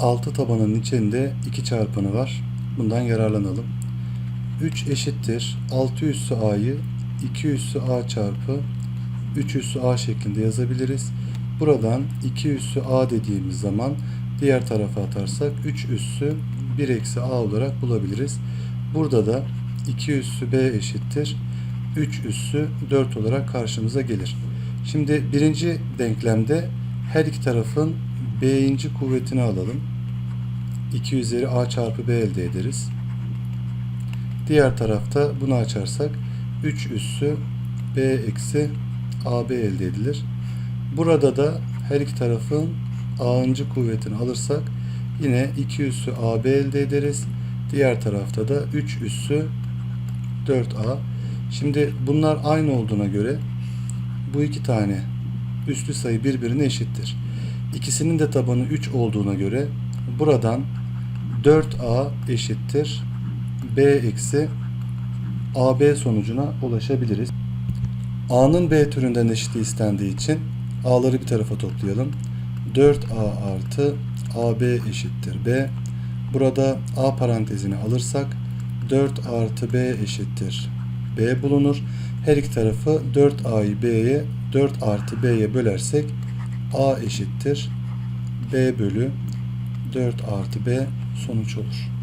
6 tabanın içinde 2 çarpanı var. Bundan yararlanalım. 3 eşittir 6 üssü a'yı 2 üssü a çarpı 3 üssü a şeklinde yazabiliriz. Buradan 2 üssü a dediğimiz zaman diğer tarafa atarsak 3 üssü 1 eksi a olarak bulabiliriz. Burada da 2 üssü b eşittir 3 üssü 4 olarak karşımıza gelir. Şimdi birinci denklemde her iki tarafın b'inci kuvvetini alalım. 2 üzeri a çarpı b elde ederiz. Diğer tarafta bunu açarsak 3 üssü b eksi ab elde edilir. Burada da her iki tarafın a'ıncı kuvvetini alırsak yine 2 üssü ab elde ederiz. Diğer tarafta da 3 üssü 4a. Şimdi bunlar aynı olduğuna göre bu iki tane üslü sayı birbirine eşittir. İkisinin de tabanı 3 olduğuna göre buradan 4a eşittir b eksi ab sonucuna ulaşabiliriz. a'nın b türünden eşitliği istendiği için a'ları bir tarafa toplayalım. 4a artı ab eşittir b. Burada a parantezini alırsak 4 artı b eşittir b bulunur. Her iki tarafı 4a'yı b'ye 4 artı b'ye bölersek a eşittir b bölü 4 artı b sonuç olur.